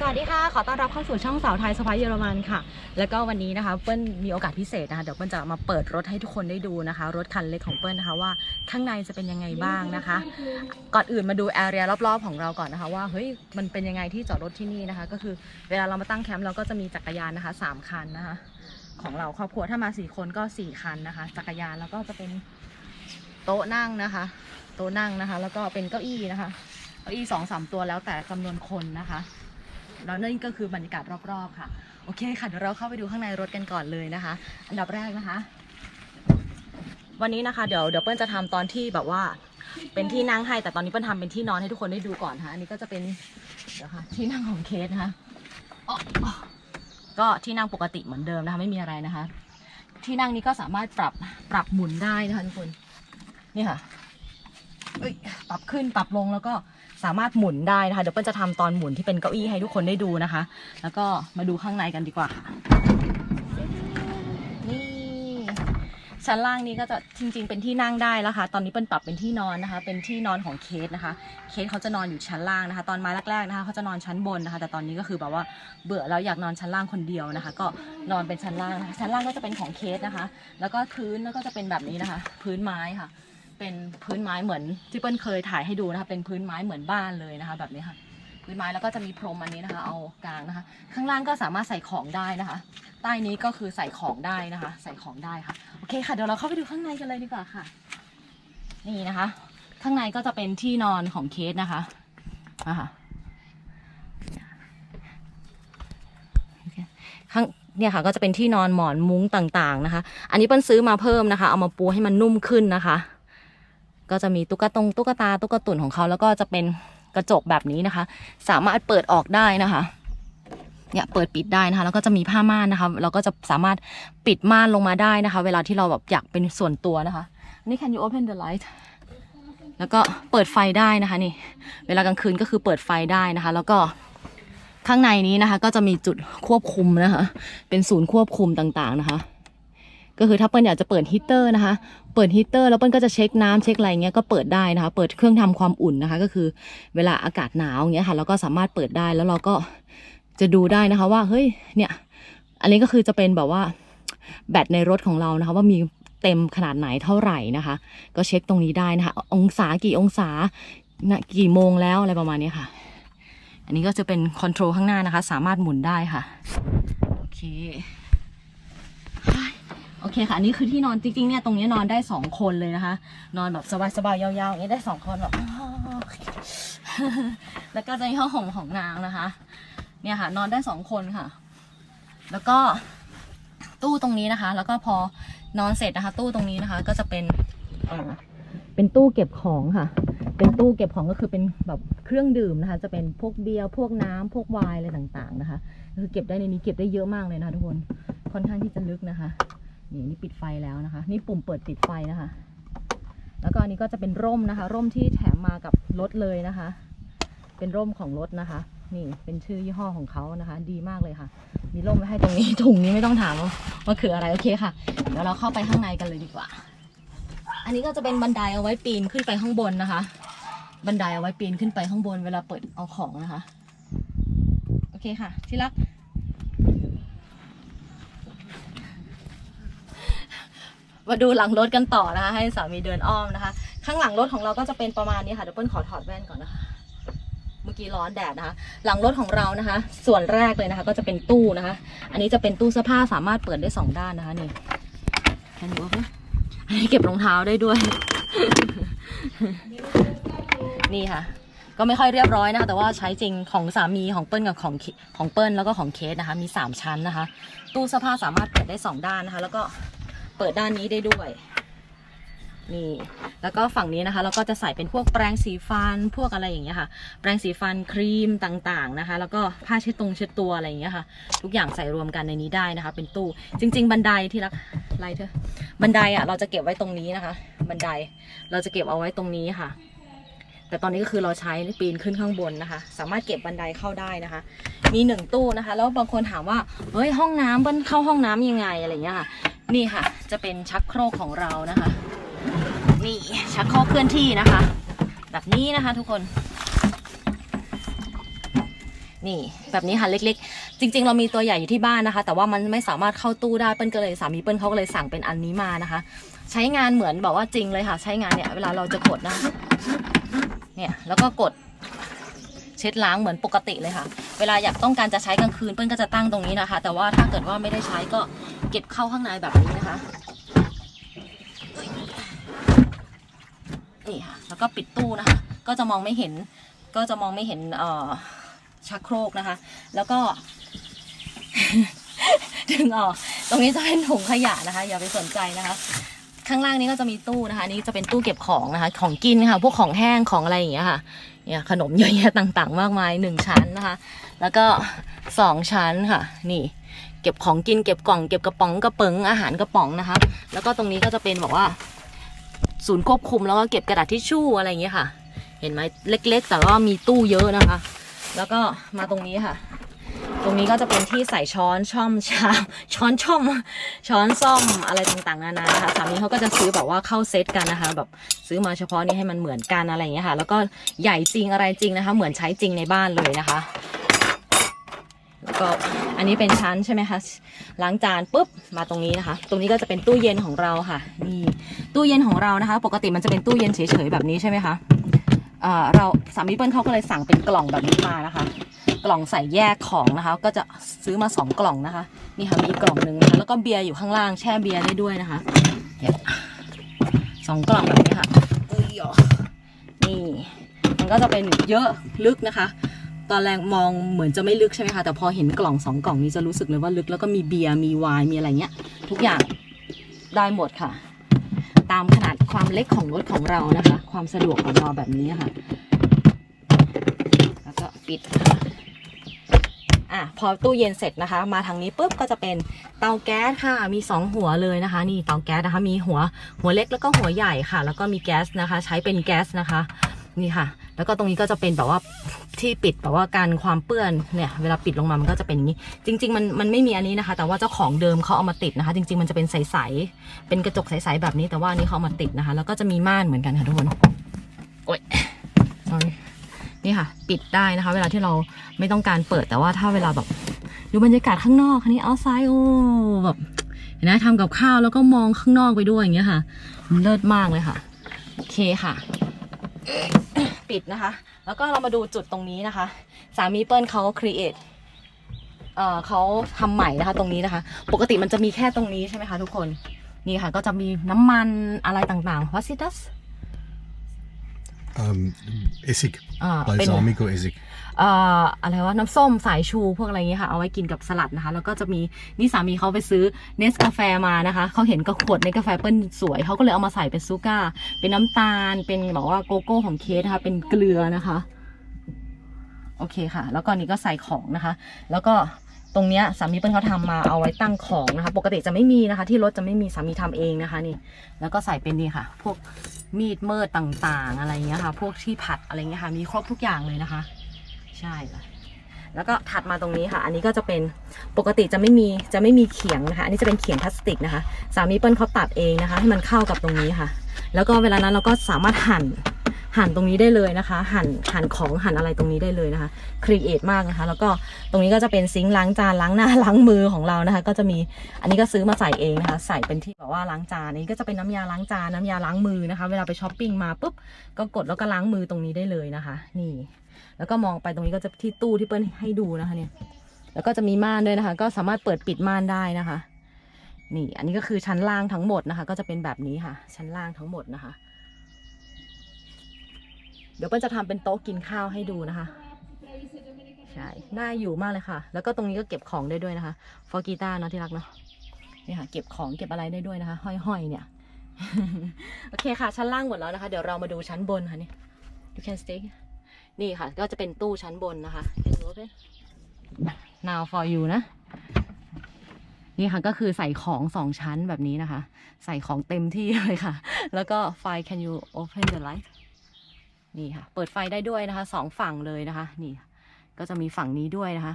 สวัสดีค่ะ ขอต้อนรับเข้าสู่ช่องสาวไทยสไปเยอรมันค่ะ แล้วก็วันนี้นะคะเปิ้ลมีโอกาสพิเศษนะคะ เดี๋ยวเปิ้ลจะมาเปิดรถให้ทุกคนได้ดูนะคะ รถคันเล็กของเปิ้ลนะคะว่าข้างในจะเป็นยังไงบ้างนะคะ ก่อนอื่นมาดูแอเรียรอบๆของเราก่อนนะคะว่าเฮ้ยมันเป็นยังไงที่จอดรถที่นี่นะคะ ก็คือเวลาเรามาตั้งแคมป์เราก็จะมีจักรยานนะคะสามคันนะคะของเราครอบครัวถ้ามาสี่คนก็สี่คันนะคะ จักรยานแล้วก็จะเป็นโต๊ะนั่งนะคะ โต๊ะนั่งนะคะ แล้วก็เป็นเก้าอี้นะคะ เก้าอี้สองสามตัวแล้วแต่จำนวนคนนะคะ แล้วนั่นก็คือบรรยากาศรอบๆค่ะ โอเคค่ะเดี๋ยวเราเข้าไปดูข้างในรถกันก่อนเลยนะคะ อันดับแรกนะคะ วันนี้นะคะเดี๋ยวเดี๋ยวเปิ้ลจะทำตอนที่แบบว่า เป็นที่นั่งให้แต่ตอนนี้เปิ้ลทำเป็นที่นอนให้ทุกคนได้ดูก่อนค่ะอันนี้ก็จะเป็นเดี๋ยวค่ะที่นั่งของเคสนะคะก็ที่นั่งปกติเหมือนเดิมนะคะ ไม่มีอะไรนะคะ ที่นั่งนี้ก็สามารถปรับปรับหมุนได้นะคะทุกคนนี่ค่ะปรับขึ้นปรับลงแล้วก็ สามารถหมุนได้นะคะ เดี๋ยวเปิ้ลจะทำตอนหมุนที่เป็นเก้าอี้ให้ทุกคนได้ดูนะคะ แล้วก็มาดูข้างในกันดีกว่าค่ะนี่ชั้นล่างนี้ก็จะจริง ๆ เป็นที่นั่งได้แล้วค่ะ ตอนนี้เปิ้ลปรับเป็นที่นอนนะคะ เป็นที่นอนของเคสนะคะ เคสเขาจะนอนอยู่ชั้นล่างนะคะ ตอนมาแรกๆนะคะเขาจะนอนชั้นบนนะคะ แต่ตอนนี้ก็คือแบบว่าเบื่อแล้วอยากนอนชั้นล่างคนเดียวนะคะ ก็นอนเป็นชั้นล่างนะคะชั้นล่างก็จะเป็นของเคสนะคะ แล้วก็พื้นแล้วก็จะเป็นแบบนี้นะคะ พื้นไม้ค่ะ เป็นพื้นไม้เหมือนที่เปิ้ลเคยถ่ายให้ดูนะคะเป็นพื้นไม้เหมือนบ้านเลยนะคะ แบบนี้ค่ะ พื้นไม้แล้วก็จะมีพรมอันนี้นะคะ เอากลางนะคะ ข้างล่างก็สามารถใส่ของได้นะคะ ใต้นี้ก็คือใส่ของได้นะคะ ใส่ของได้ค่ะโอเคค่ะเดี๋ยวเราเข้าไปดูข้างในกันเลยดีกว่าค่ะ นี่นะคะ ข้างในก็จะเป็นที่นอนของเคสนะคะนะคะโอเคข้างเนี่ยค่ะก็จะเป็นที่นอนหมอนมุ้งต่างๆนะคะ อันนี้เปิ้ลซื้อมาเพิ่มนะคะ เอามาปูให้มันนุ่มขึ้นนะคะ ก็จะมีตุ๊กตงตุ๊กตาตุ๊กตุ่นของเขาแล้วก็จะเป็นกระจกแบบนี้นะคะ สามารถเปิดออกได้นะคะเนี่ยเปิดปิดได้นะคะ แล้วก็จะมีผ้าม่านนะคะ เราก็จะสามารถปิดม่านลงมาได้นะคะ เวลาที่เราแบบอยากเป็นส่วนตัวนะคะนี่ can you open the light แล้วก็เปิดไฟได้นะคะนี่ เวลากลางคืนก็คือเปิดไฟได้นะคะ แล้วก็ข้างในนี้นะคะ ก็จะมีจุดควบคุมนะคะ เป็นศูนย์ควบคุมต่างๆนะคะ ก็คือถ้าเปิ้ลอยากจะเปิดฮีตเตอร์นะคะ เปิดฮีเตอร์แล้วเปิ้ลก็จะเช็คน้ำเช็คอะไรเงี้ยก็เปิดได้นะคะ เปิดเครื่องทำความอุ่นนะคะ ก็คือเวลาอากาศหนาวอย่างเงี้ยค่ะเราก็สามารถเปิดได้แล้วเราก็จะดูได้นะคะว่าเฮ้ยเนี่ย อันนี้ก็คือจะเป็นแบบว่าแบตในรถของเรานะคะ ว่ามีเต็มขนาดไหนเท่าไหร่นะคะ ก็เช็คตรงนี้ได้นะคะ องศากี่องศานะกี่โมงแล้วอะไรประมาณนี้ค่ะ อันนี้ก็จะเป็นคอนโทรลข้างหน้านะคะ สามารถหมุนได้ค่ะ โอเค อเคค่ะ อันนี้คือที่นอนจริงๆเนี่ยตรงนี้นอนได้สองคนเลยนะคะ นอนแบบสบายๆยาวๆอย่างนี้ได้สองคนแบบแล้วก็จะมีห้องของของนางนะคะ เนี่ยค่ะ นอนได้สองคนค่ะ แล้วก็ตู้ตรงนี้นะคะ แล้วก็พอนอนเสร็จนะคะ ตู้ตรงนี้นะคะ ก็จะเป็นเป็นตู้เก็บของค่ะ เป็นตู้เก็บของก็คือเป็นแบบเครื่องดื่มนะคะ จะเป็นพวกเบียร์พวกน้ำพวกไวน์อะไรต่างๆนะคะ คือเก็บได้ในนี้เก็บได้เยอะมากเลยนะทุกคน ค่อนข้างที่จะลึกนะคะ นี่นี่ปิดไฟแล้วนะคะ นี่ปุ่มเปิดปิดไฟนะคะ แล้วก็อันนี้ก็จะเป็นร่มนะคะ ร่มที่แถมมากับรถเลยนะคะ เป็นร่มของรถนะคะ นี่เป็นชื่อยี่ห้อของเขานะคะ ดีมากเลยค่ะ มีร่มไว้ให้ตรงนี้ถุงนี้ไม่ต้องถามว่าว่าคืออะไรโอเคค่ะเดี๋ยวเราเข้าไปข้างในกันเลยดีกว่า อันนี้ก็จะเป็นบันไดเอาไว้ปีนขึ้นไปข้างบนนะคะ บันไดเอาไว้ปีนขึ้นไปข้างบนเวลาเปิดเอาของนะคะ โอเคค่ะที่รัก มาดูหลังรถกันต่อนะคะ ให้สามีเดินอ้อมนะคะ ข้างหลังรถของเราก็จะเป็นประมาณนี้ค่ะเดี๋ยวเปิ้ลขอถอดแว่นก่อนนะคะเมื่อกี้ร้อนแดดนะคะ หลังรถของเรานะคะ ส่วนแรกเลยนะคะ ก็จะเป็นตู้นะคะ อันนี้จะเป็นตู้เสื้อผ้าสามารถเปิดได้สองด้านนะคะนี่แค่นี้ว่าอันนี้เก็บรองเท้าได้ด้วย นี่ค่ะ ก็ไม่ค่อยเรียบร้อยนะคะแต่ว่าใช้จริงของสามีของเปิ้ลกับของของเปิ้ลแล้วก็ของเคสนะคะ มีสามชั้นนะคะ ตู้เสื้อผ้าสามารถเปิดได้สองด้านนะคะ แล้วก็ เปิดด้านนี้ได้ด้วย นี่ แล้วก็ฝั่งนี้นะคะ เราก็จะใส่เป็นพวกแปรงสีฟัน พวกอะไรอย่างเงี้ยค่ะ แปรงสีฟันครีมต่างๆนะคะ แล้วก็ผ้าเช็ดตรงเช็ดตัวอะไรอย่างเงี้ยค่ะ ทุกอย่างใส่รวมกันในนี้ได้นะคะ เป็นตู้ จริง ๆ บันไดที่รักไล่เธอ บันไดอะเราจะเก็บไว้ตรงนี้นะคะ บันได เราจะเก็บเอาไว้ตรงนี้ค่ะแต่ตอนนี้ก็คือเราใช้ปีนขึ้นข้างบนนะคะ สามารถเก็บบันไดเข้าได้นะคะ มีหนึ่งตู้นะคะ แล้วบางคนถามว่าเฮ้ยห้องน้ำเบิ้ลเข้าห้องน้ำยังไงอะไรเงี้ยค่ะ นี่ค่ะ จะเป็นชักโครกของเรานะคะ นี่ชักโครกเคลื่อนที่นะคะ แบบนี้นะคะทุกคน นี่แบบนี้ค่ะเล็กๆ จริง ๆ เรามีตัวใหญ่อยู่ที่บ้านนะคะ แต่ว่ามันไม่สามารถเข้าตู้ได้เปิ้ลก็เลยสามีเปิ้ลเขาก็เลยสั่งเป็นอันนี้มานะคะ ใช้งานเหมือนแบบว่าจริงเลยค่ะ ใช้งานเนี่ยเวลาเราจะกดนะคะเนี่ยแล้วก็กดเช็ดล้างเหมือนปกติเลยค่ะ เวลาอยากต้องการจะใช้กลางคืนเปิ้ลก็จะตั้งตรงนี้นะคะ แต่ว่าถ้าเกิดว่าไม่ได้ใช้ก็ ก็บเข้าข้างในแบบนี้นะคะนี่ค่ะแล้วก็ปิดตู้นะคะ ก็จะมองไม่เห็น ก็จะมองไม่เห็นเอ่อชักโครกนะคะ แล้วก็ดึงออกตรงนี้จะเป็นถุงขยะนะคะ อย่าไปสนใจนะคะ ข้างล่างนี้ก็จะมีตู้นะคะนนี้จะเป็นตู้เก็บของนะคะ ของกินค่ะพวกของแห้งของอะไรอย่างเงี้ยค่ะเนี่ยขนมเยอะแยะต่างๆ มากมายหนึ่งชั้นนะคะ แล้วก็สองชั้นค่ะ นี่ เก็บของกินเก็บกล่องเก็บกระป๋องกระเป๋งอาหารกระป๋องนะคะ แล้วก็ตรงนี้ก็จะเป็นบอกว่า ศูนย์ควบคุมแล้วก็เก็บกระดาษทิชชู่อะไรอย่างเงี้ยค่ะ เห็นไหมเล็ก ๆ แต่ว่ามีตู้เยอะนะคะ แล้วก็มาตรงนี้ค่ะ ตรงนี้ก็จะเป็นที่ใส่ช้อนช่อมชามช้อนช่อมช้อนซ่อมอะไรต่างๆนานานะคะสามีเขาก็จะซื้อแบบว่าเข้าเซตกันนะคะ แบบซื้อมาเฉพาะนี้ให้มันเหมือนกันอะไรอย่างเงี้ยค่ะ แล้วก็ใหญ่จริงอะไรจริงนะคะ เหมือนใช้จริงในบ้านเลยนะคะ แล้วก็อันนี้เป็นชั้นใช่ไหมคะล้างจานปุ๊บมาตรงนี้นะคะ ตรงนี้ก็จะเป็นตู้เย็นของเราค่ะ นี่ตู้เย็นของเรานะคะ ปกติมันจะเป็นตู้เย็นเฉยๆแบบนี้ใช่ไหมคะเอ่อเราสามีเปิ้ลเขาก็เลยสั่งเป็นกล่องแบบนี้มานะคะ กล่องใส่แยกของนะคะ ก็จะซื้อมาสองกล่องนะคะนี่ค่ะมีกล่องหนึ่งนะคะแล้วก็เบียร์อยู่ข้างล่างแช่เบียร์ได้ด้วยนะคะสองกล่องแบบนี้ค่ะเอ้ยอะนี่มันก็จะเป็นเยอะลึกนะคะ ตอนแรกมองเหมือนจะไม่ลึกใช่ไหมคะ แต่พอเห็นกล่องสองกล่องนี้จะรู้สึกเลยว่าลึกแล้วก็มีเบียร์มีไวน์มีอะไรเงี้ย ทุกอย่างได้หมดค่ะ ตามขนาดความเล็กของรถของเรานะคะ ความสะดวกของเราแบบนี้ค่ะ แล้วก็ปิดนะคะอะพอตู้เย็นเสร็จนะคะ มาทางนี้ปุ๊บก็จะเป็นเตาแก๊สค่ะ มีสองหัวเลยนะคะ นี่เตาแก๊สนะคะ มีหัวหัวเล็กแล้วก็หัวใหญ่ค่ะ แล้วก็มีแก๊สนะคะ ใช้เป็นแก๊สนะคะ นี่ค่ะ แล้วก็ตรงนี้ก็จะเป็นแบบว่า ที่ปิดแบบว่าการความเปื้อนเนี่ยเวลาปิดลงมามันก็จะเป็นอย่างนี้ จริง ๆ มันมันไม่มีอันนี้นะคะ แต่ว่าเจ้าของเดิมเขาเอามาติดนะคะ จริง ๆ มันจะเป็นใสๆเป็นกระจกใสๆแบบนี้แต่ว่าอันนี้เขาเอามาติดนะคะ แล้วก็จะมีม่านเหมือนกันค่ะทุกคนโอ๊ย sorry นี่ค่ะ ปิดได้นะคะ เวลาที่เราไม่ต้องการเปิดแต่ว่าถ้าเวลาแบบดูบรรยากาศข้างนอกคันนี้เอาซ้ายโอ้แบบเห็นไหมทำกับข้าวแล้วก็มองข้างนอกไปด้วยอย่างเงี้ยค่ะ มันเลิศมากเลยค่ะ โอเคค่ะ ปิดนะคะ แล้วก็เรามาดูจุดตรงนี้นะคะ สามีเปิ้ลเขาครีเอทเอ่อเขาทำใหม่นะคะ ตรงนี้นะคะ ปกติมันจะมีแค่ตรงนี้ใช่ไหมคะทุกคน นี่ค่ะ ก็จะมีน้ำมันอะไรต่างๆวัสซิตัส Essig. อ่าเป็น Balsamico Essig. เอ่ออะไรวะน้ำส้มสายชูพวกอะไรเงี้ยค่ะ เอาไว้กินกับสลัดนะคะ แล้วก็จะมีนี่สามีเขาไปซื้อเนสกาแฟมานะคะ เขาเห็นกระขวดในกาแฟเปิ้ลสวย เขาก็เลยเอามาใส่เป็นซูก้า เป็นน้ำตาล เป็นแบบว่าโกโก้ของเคสนะคะ เป็นเกลือนะคะ โอเคค่ะ แล้วก็นี่ก็ใส่ของนะคะ แล้วก็ ตรงเนี้ยสามีเปิ้ลเขาทำมาเอาไว้ตั้งของนะคะ ปกติจะไม่มีนะคะ ที่รถจะไม่มีสามีทำเองนะคะนี่ แล้วก็ใส่เป็นนี่ค่ะ พวกมีดเมิดต่างๆ อะไรเงี้ยค่ะ พวกที่ผัดอะไรเงี้ยค่ะ มีครบทุกอย่างเลยนะคะ ใช่ค่ะแล้วก็ถัดมาตรงนี้ค่ะ อันนี้ก็จะเป็นปกติจะไม่มีจะไม่มีเขียงนะคะ อันนี้จะเป็นเขียงพลาสติกนะคะ สามีเปิ้ลเขาตัดเองนะคะ ให้มันเข้ากับตรงนี้ค่ะ แล้วก็เวลานั้นเราก็สามารถหั่น หั่นตรงนี้ได้เลยนะคะ หั่นหั่นของหั่นอะไรตรงนี้ได้เลยนะคะครีเอทมากนะคะ แล้วก็ตรงนี้ก็จะเป็นซิงค์ล้างจานล้างหน้าล้างมือของเรานะคะ ก็จะมีอันนี้ก็ซื้อมาใส่เองนะคะ ใส่เป็นที่แบบว่าล้างจานนี้ก็จะเป็นน้ำยาล้างจานน้ำยาล้างมือนะคะ เวลาไปช้อปปิ้งมาปุ๊บก็กดแล้วก็ล้างมือตรงนี้ได้เลยนะคะ นี่ แล้วก็มองไปตรงนี้ก็จะที่ตู้ที่เปิ้ลให้ดูนะคะเนี่ยแล้วก็จะมีม่านด้วยนะคะ ก็สามารถเปิดปิดม่านได้นะคะ นี่อันนี้ก็คือชั้นล่างทั้งหมดนะคะ ก็จะเป็นแบบนี้ค่ะ ชั้นล่างทั้งหมดนะคะ เดี๋ยวเปิ้ลจะทำเป็นโต๊ะกินข้าวให้ดูนะคะใช่น่าอยู่มากเลยค่ะ แล้วก็ตรงนี้ก็เก็บของได้ด้วยนะคะ ฟอกีตาเนาะที่รักเนาะนี่ค่ะเก็บของเก็บอะไรได้ด้วยนะคะ ห้อยๆเนี่ยโอเคค่ะ ชั้นล่างหมดแล้วนะคะ เดี๋ยวเรามาดูชั้นบนค่ะนี่ you can stay นี่ค่ะ ก็จะเป็นตู้ชั้นบนนะคะ Can you open now for you นะ นี่ค่ะก็คือใส่ของสองชั้นแบบนี้นะคะ ใส่ของเต็มที่เลยค่ะ แล้วก็ไฟ can you open the light นี่ค่ะ เปิดไฟได้ด้วยนะคะสองฝั่งเลยนะคะ นี่ ก็จะมีฝั่งนี้ด้วยนะคะ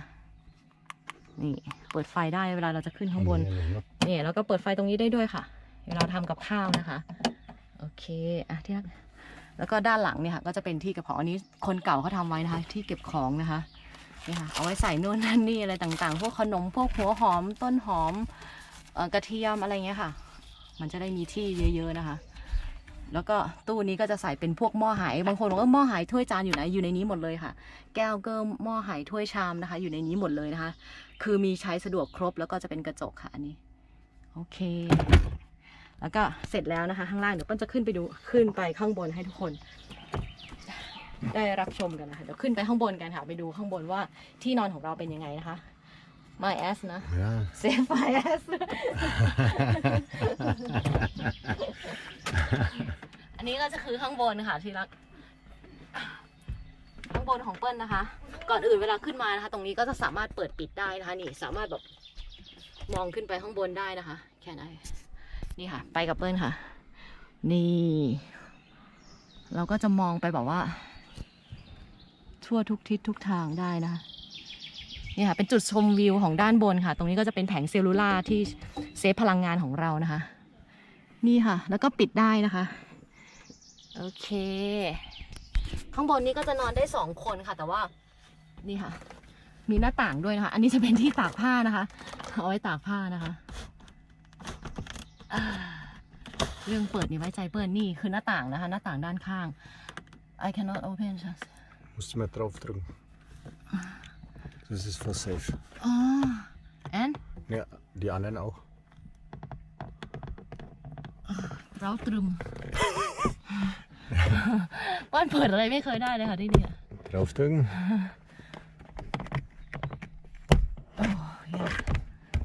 นี่ เปิดไฟได้เวลาเราจะขึ้นข้างบนนี่แล้วก็เปิดไฟตรงนี้ได้ด้วยค่ะ เวลาทำกับข้าวนะคะ โอเคอะที่รักแล้วก็ด้านหลังเนี่ยค่ะ ก็จะเป็นที่เก็บของอันนี้คนเก่าเขาทำไว้นะคะ ที่เก็บของนะคะนี่ค่ะเอาไว้ใส่นู่นนั่นนี่อะไรต่างๆ พวกขนมพวกหัวหอมต้นหอมเอ่อกระเทียมอะไรเงี้ยค่ะ มันจะได้มีที่เยอะ ๆนะคะ แล้วก็ตู้นี้ก็จะใส่เป็นพวกหม้อหายบางคนบอกว่าหม้อหายถ้วยจานอยู่ไหนอยู่ในนี้หมดเลยค่ะ แก้วเกิมหม้อหายถ้วยชามนะคะ อยู่ในนี้หมดเลยนะคะ คือมีใช้สะดวกครบแล้วก็จะเป็นกระจกค่ะอันนี้โอเค แล้วก็เสร็จแล้วนะคะข้างล่างเดี๋ยวเปิ้ลจะขึ้นไปดูขึ้นไปข้างบนให้ทุกคน ได้รับชมกันนะคะเดี๋ยวขึ้นไปข้างบนกันค่ะไปดูข้างบนว่าที่นอนของเราเป็นยังไงนะคะ my ass นะ Ja. save my ass อันนี้ ก็จะคือข้างบนค่ะที่รักข้างบนของเปิ้ลนะคะ ก่อนอื่นเวลาขึ้นมานะคะ ตรงนี้ก็จะสามารถเปิดปิดได้นะคะ นี่สามารถแบบมองขึ้นไปข้างบนได้นะคะ แค่ไหนนี่ค่ะ ไปกับเปิ้ลค่ะ นี่ เราก็จะมองไปแบบว่า ทั่วทุกทิศทุกทางได้นะคะนี่ค่ะเป็นจุดชมวิวของด้านบนค่ะ ตรงนี้ก็จะเป็นแผงเซลลูล่าที่เซฟพลังงานของเรานะคะ นี่ค่ะ แล้วก็ปิดได้นะคะ โอเค ข้างบนนี้ก็จะนอนได้สองคนค่ะ แต่ว่านี่ค่ะ มีหน้าต่างด้วยนะคะ อันนี้จะเป็นที่ตากผ้านะคะ เอาไว้ตากผ้านะคะอ่าเรื่องเปิดนี่ไว้ใจเปิดนี่คือหน้าต่างนะคะ หน้าต่างด้านข้าง I cannot open just Moest je met erop drukken. Dus het is veel safe. อ๋อ and Ja, die anderen ook. เราตรึมป้อนเปิดอะไรไม่เคยได้เลยค่ะที่นี่ Erop drukken.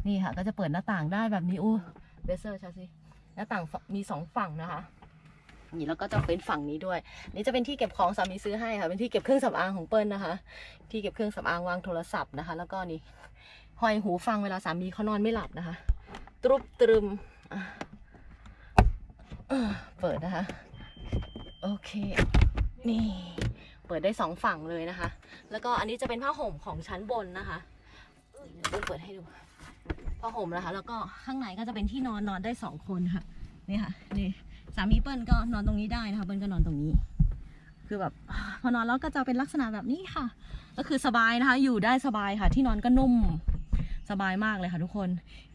นี่ค่ะ ก็จะเปิดหน้าต่างได้แบบนี้อู้เบเซอร์ชาสิหน้าต่างฝั่งมีสองฝั่งนะคะ นี่แล้วก็จะเป็นฝั่งนี้ด้วย นี่จะเป็นที่เก็บของสามีซื้อให้ค่ะ เป็นที่เก็บเครื่องสำอางของเปิ้ลนะคะ ที่เก็บเครื่องสำอางวางโทรศัพท์นะคะ แล้วก็นี่ห้อยหูฟังเวลาสามีเขานอนไม่หลับนะคะ ตรุบตรึมอะเออเปิดนะคะ โอเค นี่ เปิดได้สองฝั่งเลยนะคะ แล้วก็อันนี้จะเป็นผ้าห่มของชั้นบนนะคะเดี๋ยวเปิดให้ดูผ้าห่มนะคะ แล้วก็ข้างในก็จะเป็นที่นอนนอนได้สองคนค่ะ นี่ค่ะ นี่สามีเปิ้ลก็นอนตรงนี้ได้นะคะ เปิ้ลก็นอนตรงนี้ คือแบบพอนอนแล้วก็จะเป็นลักษณะแบบนี้ค่ะ ก็คือสบายนะคะ อยู่ได้สบายค่ะ ที่นอนก็นุ่มสบายมากเลยค่ะทุกคน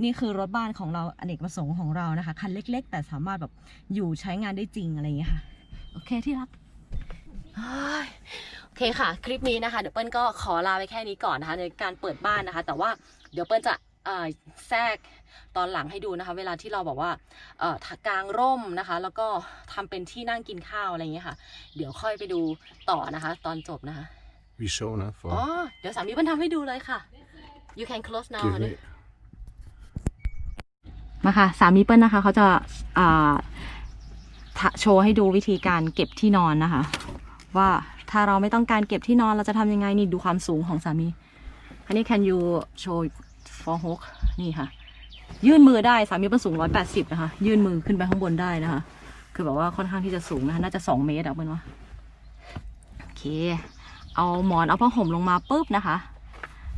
นี่คือรถบ้านของเราอเนกประสงค์ของเรานะคะ คันเล็ก ๆ แต่สามารถแบบอยู่ใช้งานได้จริงอะไรอย่างเงี้ยค่ะ โอเคที่รักเฮ้ยโอเคค่ะ คลิปนี้นะคะ เดี๋ยวเปิ้ลก็ขอลาไปแค่นี้ก่อนนะคะ ในการเปิดบ้านนะคะ แต่ว่าเดี๋ยวเปิ้ลจะเอ่อแทรกตอนหลังให้ดูนะคะ เวลาที่เราบอกว่าเอ่อกางร่มนะคะ แล้วก็ทำเป็นที่นั่งกินข้าวอะไรอย่างเงี้ยค่ะ เดี๋ยวค่อยไปดูต่อนะคะ ตอนจบนะคะ Wie show, hè? อ๋อ Voor. เดี๋ยวสามีเปิ้ลทำให้ดูเลยค่ะ you can close now Give me. มาค่ะสามีเปิ้ลนะคะเขาจะอ่าทะ โชว์ให้ดูวิธีการเก็บที่นอนนะคะ ว่าถ้าเราไม่ต้องการเก็บที่นอนเราจะทำยังไงนี่ดูความสูงของสามี อันนี้ can you show for hook นี่ค่ะ ยื่นมือได้สามีเปิ้ลสูง 180 นะคะ ยื่นมือขึ้นไปข้างบนได้นะคะ คือแบบว่าค่อนข้างที่จะสูงนะคะ น่าจะ 2 เมตรอะเปิ้ลว่าโอเค เอาหมอนเอาผ้าห่มลงมาปุ๊บนะคะ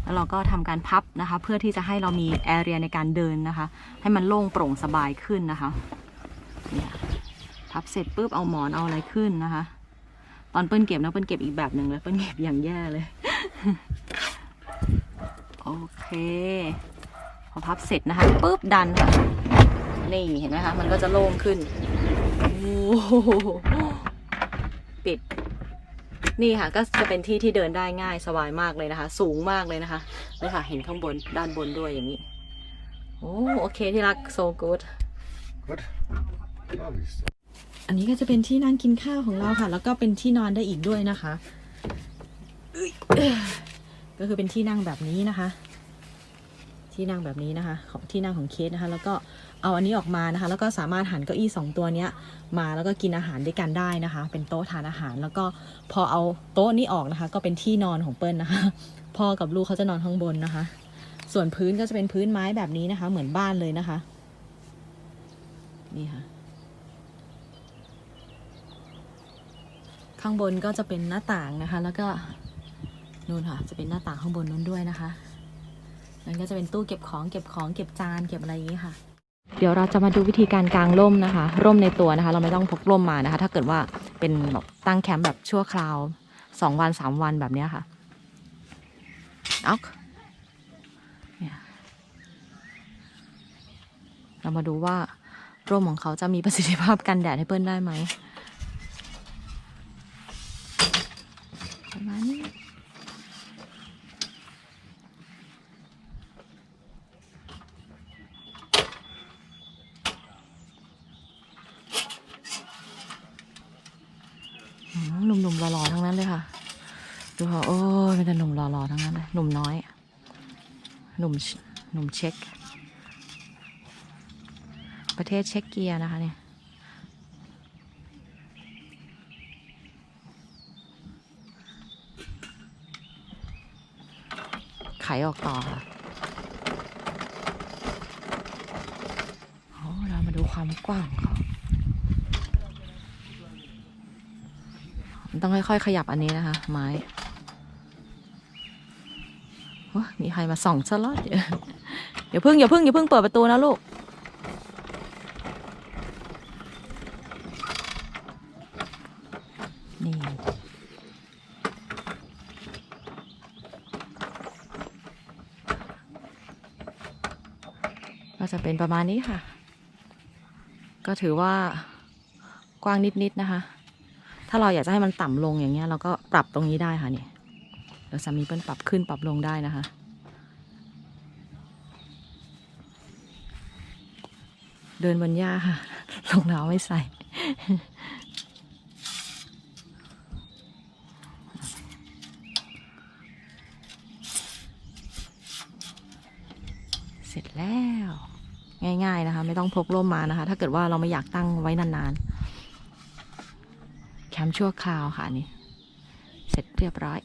แล้วเราก็ทำการพับนะคะ เพื่อที่จะให้เรามีแอเรียในการเดินนะคะ ให้มันโล่งโปร่งสบายขึ้นนะคะเนี่ย พับเสร็จปุ๊บเอาหมอนเอาอะไรขึ้นนะคะ ตอนเปิ้ลเก็บนะเปิ้ลเก็บอีกแบบหนึ่งเลยเปิ้ลเก็บอย่างแย่เลยโอเคพอพับเสร็จนะคะปุ๊บดันค่ะนี่เห็นไหมคะมันก็จะโล่งขึ้นปิด นี่ค่ะก็จะเป็นที่ที่เดินได้ง่ายสบายมากเลยนะคะ สูงมากเลยนะคะนี่ค่ะ เห็นข้างบนด้านบนด้วยอย่างนี้โอ้โอเคที่รัก so good Goed. อันนี้ก็จะเป็นที่นั่งกินข้าวของเราค่ะ แล้วก็เป็นที่นอนได้อีกด้วยนะคะ ก็คือเป็นที่นั่งแบบนี้นะคะ ที่นั่งแบบนี้นะคะ ของที่นั่งของเคสนะคะ แล้วก็เอาอันนี้ออกมานะคะ แล้วก็สามารถหันเก้าอี้สองตัวเนี้ย มาแล้วก็กินอาหารด้วยกันได้นะคะ เป็นโต๊ะทานอาหาร แล้วก็พอเอาโต๊ะนี้ออกนะคะ ก็เป็นที่นอนของเปิ้ลนะคะ พ่อกับลูกเขาจะนอนข้างบนนะคะ ส่วนพื้นก็จะเป็นพื้นไม้แบบนี้นะคะ เหมือนบ้านเลยนะคะ นี่ค่ะ ข้างบนก็จะเป็นหน้าต่างนะคะ แล้วก็นู่นค่ะ จะเป็นหน้าต่างข้างบนนู้นด้วยนะคะนั่นก็จะเป็นตู้เก็บของเก็บของเก็บจานเก็บอะไรอย่างนี้ค่ะ เดี๋ยวเราจะมาดูวิธีการกางร่มนะคะ ร่มในตัวนะคะ เราไม่ต้องพกร่มมานะคะ ถ้าเกิดว่าเป็นแบบตั้งแคมป์แบบชั่วคราวสองวันสามวันแบบนี้ค่ะเอาเนี่ยเรามาดูว่าร่มของเขาจะมีประสิทธิภาพกันแดดให้เปิ้ลได้ไหม ประมาณนี้หนุ่มๆหล่อๆทั้งนั้นเลยค่ะ ดูค่ะ โอ้ยเป็นแต่หนุ่มหล่อๆทั้งนั้นเลยหนุ่มน้อย หนุ่มหนุ่มเช็กประเทศเช็กเกียนะคะเนี่ย ไขออกต่อค่ะเรามาดูความกว้างของเขาต้องค่อยๆ ขยับอันนี้นะคะ ไม้โอ๊ยมีใครมาส่องซะลอดเดี๋ยวอย่าเพิ่งอย่าเพิ่งอย่าเพิ่งเปิดประตูนะลูก นี่ ก็จะ เป็นประมาณนี้ค่ะ ก็ถือว่ากว้างนิดๆนะคะ ถ้าเราอยากจะให้มันต่ำลงอย่างเงี้ย เราก็ปรับตรงนี้ได้ค่ะเนี่ยเดี๋ยวสามีเปิ้ลปรับขึ้นปรับลงได้นะคะ เดินบนหญ้าค่ะรองเท้าไม่ใส่เสร็จแล้ว ง่าย ๆนะคะ ไม่ต้องพกร่มมานะคะ ถ้าเกิดว่าเราไม่อยากตั้งไว้นานๆ แคมป์ชั่วคราวค่ะนี่ เสร็จเรียบร้อย